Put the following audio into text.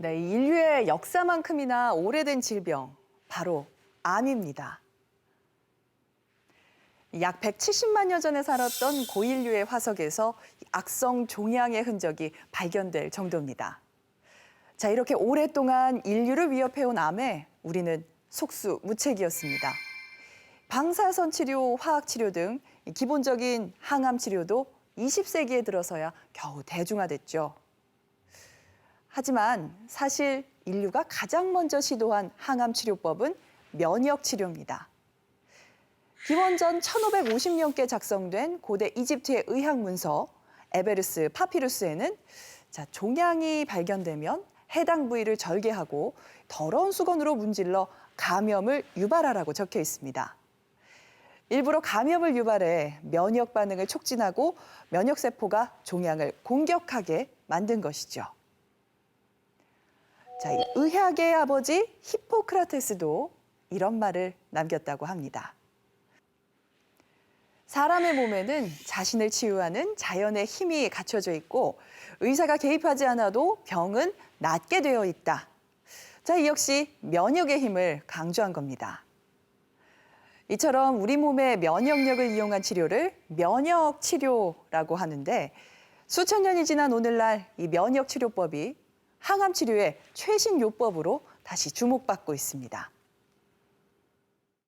네, 인류의 역사만큼이나 오래된 질병, 바로 암입니다. 약 170만 년 전에 살았던 고인류의 화석에서 악성 종양의 흔적이 발견될 정도입니다. 자, 이렇게 오랫동안 인류를 위협해온 암에 우리는 속수무책이었습니다. 방사선 치료, 화학 치료 등 기본적인 항암 치료도 20세기에 들어서야 겨우 대중화됐죠. 하지만 사실 인류가 가장 먼저 시도한 항암 치료법은 면역 치료입니다. 기원전 1550년께 작성된 고대 이집트의 의학 문서 에베르스 파피루스에는 자, 종양이 발견되면 해당 부위를 절개하고 더러운 수건으로 문질러 감염을 유발하라고 적혀 있습니다. 일부러 감염을 유발해 면역 반응을 촉진하고 면역 세포가 종양을 공격하게 만든 것이죠. 자, 이 의학의 아버지 히포크라테스도 이런 말을 남겼다고 합니다. 사람의 몸에는 자신을 치유하는 자연의 힘이 갖춰져 있고 의사가 개입하지 않아도 병은 낫게 되어 있다. 자, 이 역시 면역의 힘을 강조한 겁니다. 이처럼 우리 몸의 면역력을 이용한 치료를 면역 치료라고 하는데 수천 년이 지난 오늘날 이 면역 치료법이 항암 치료의 최신 요법으로 다시 주목받고 있습니다.